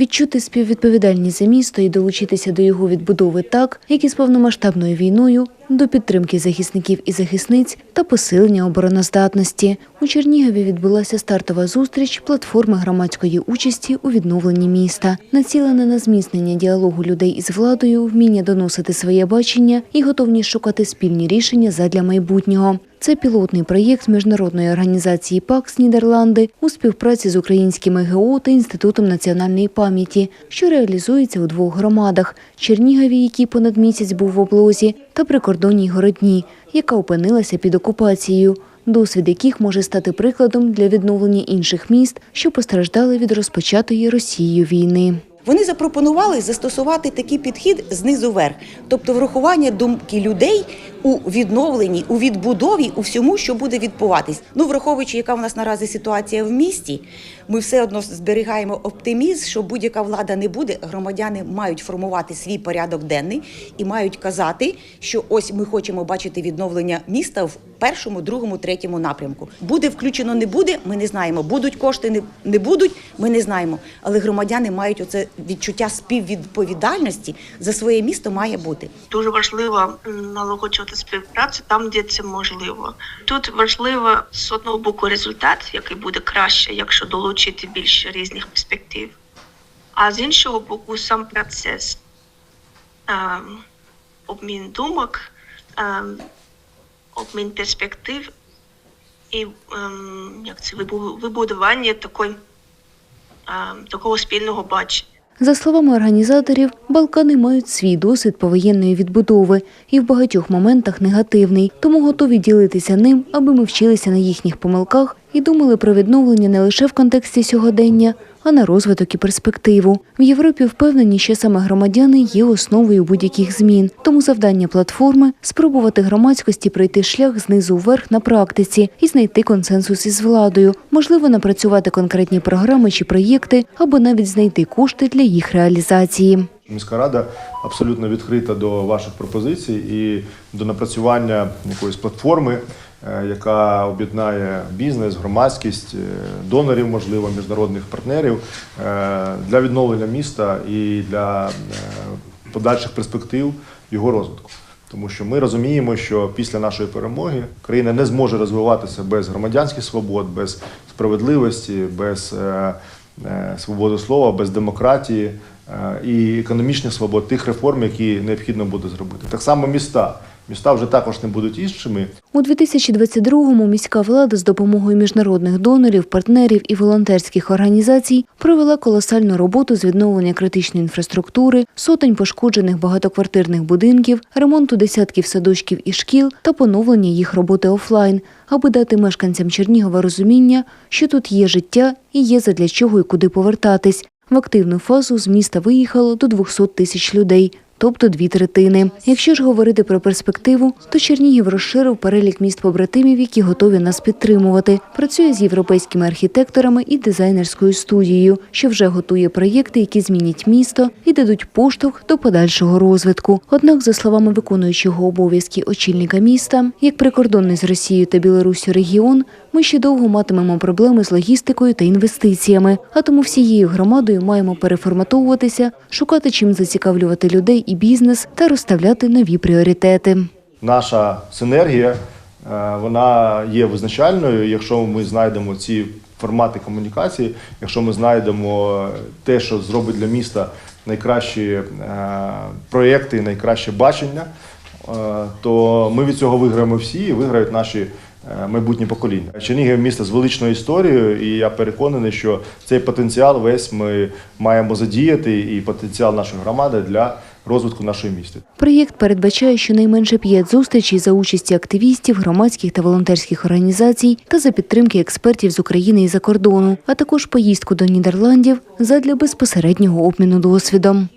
відчути співвідповідальність за місто і долучитися до його відбудови так, як і з повномасштабною війною, до підтримки захисників і захисниць та посилення обороноздатності. У Чернігові відбулася стартова зустріч платформи громадської участі у відновленні міста, націлена на зміцнення діалогу людей із владою, вміння доносити своє бачення і готовність шукати спільні рішення задля майбутнього. Це пілотний проєкт міжнародної організації ПАКС Нідерланди у співпраці з українськими ГО та Інститутом національної пам'яті, що реалізується у двох громадах Чернігові, який понад місяць був в облозі, та прикордонній Городні, яка опинилася під окупацією. Досвід яких може стати прикладом для відновлення інших міст, що постраждали від розпочатої Росією війни. Вони запропонували застосувати такий підхід знизу вверх, тобто врахування думки людей у відновленні, у відбудові, у всьому, що буде відбуватись. Ну, враховуючи, яка в нас наразі ситуація в місті, ми все одно зберігаємо оптимізм, що будь-яка влада не буде. Громадяни мають формувати свій порядок денний і мають казати, що ось ми хочемо бачити відновлення міста в першому, другому, третьому напрямку. Буде включено, не буде, ми не знаємо. Будуть кошти, не, не будуть, ми не знаємо. Але громадяни мають оце відчуття співвідповідальності за своє місто має бути. Дуже важливо м, налагоджувати співпрацю там, де це можливо. Тут важливо з одного боку результат, який буде краще, якщо долучити більше різних перспектив. А з іншого боку, сам процес ем, обмін думок, ем, обмін перспектив і ем, як це вибудування такої, такого спільного бачення. За словами організаторів, Балкани мають свій досвід повоєнної відбудови і в багатьох моментах негативний, тому готові ділитися ним, аби ми вчилися на їхніх помилках і думали про відновлення не лише в контексті сьогодення, а на розвиток і перспективу. В Європі впевнені, що саме громадяни є основою будь-яких змін. Тому завдання платформи спробувати громадськості пройти шлях знизу вверх на практиці і знайти консенсус із владою, можливо, напрацювати конкретні програми чи проєкти, або навіть знайти кошти для їх реалізації. Міська рада абсолютно відкрита до ваших пропозицій і до напрацювання якоїсь платформи, яка об'єднає бізнес, громадськість, е, донорів, можливо, міжнародних партнерів е, для відновлення міста і для е, подальших перспектив його розвитку. Тому що ми розуміємо, що після нашої перемоги країна не зможе розвиватися без громадянських свобод, без справедливості, без е, е, свободи слова, без демократії е, і економічних свобод, тих реформ, які необхідно буде зробити. Так само міста. Міста вже також не будуть іншими. У 2022-му міська влада з допомогою міжнародних донорів, партнерів і волонтерських організацій провела колосальну роботу з відновлення критичної інфраструктури, сотень пошкоджених багатоквартирних будинків, ремонту десятків садочків і шкіл та поновлення їх роботи офлайн, аби дати мешканцям Чернігова розуміння, що тут є життя і є задля чого і куди повертатись. В активну фазу з міста виїхало до 200 тисяч людей, тобто дві третини. Якщо ж говорити про перспективу, то Чернігів розширив перелік міст побратимів, які готові нас підтримувати. Працює з європейськими архітекторами і дизайнерською студією, що вже готує проєкти, які змінять місто і дадуть поштовх до подальшого розвитку. Однак, за словами виконуючого обов'язки очільника міста, як прикордонний з Росією та Білоруссю регіон, ми ще довго матимемо проблеми з логістикою та інвестиціями. А тому всією громадою маємо переформатовуватися, шукати чим зацікавлювати людей і бізнес та розставляти нові пріоритети. Наша синергія е, вона є визначальною. Якщо ми знайдемо ці формати комунікації, якщо ми знайдемо те, що зробить для міста найкращі е, проєкти, найкраще бачення, е, то ми від цього виграємо всі і виграють наші. Е, Майбутні покоління. Чернігів місто з величною історією, і я переконаний, що цей потенціал весь ми маємо задіяти, і потенціал нашої громади для розвитку нашої міста. Проєкт передбачає щонайменше п'ять зустрічей за участі активістів, громадських та волонтерських організацій та за підтримки експертів з України і за кордону, а також поїздку до Нідерландів задля безпосереднього обміну досвідом.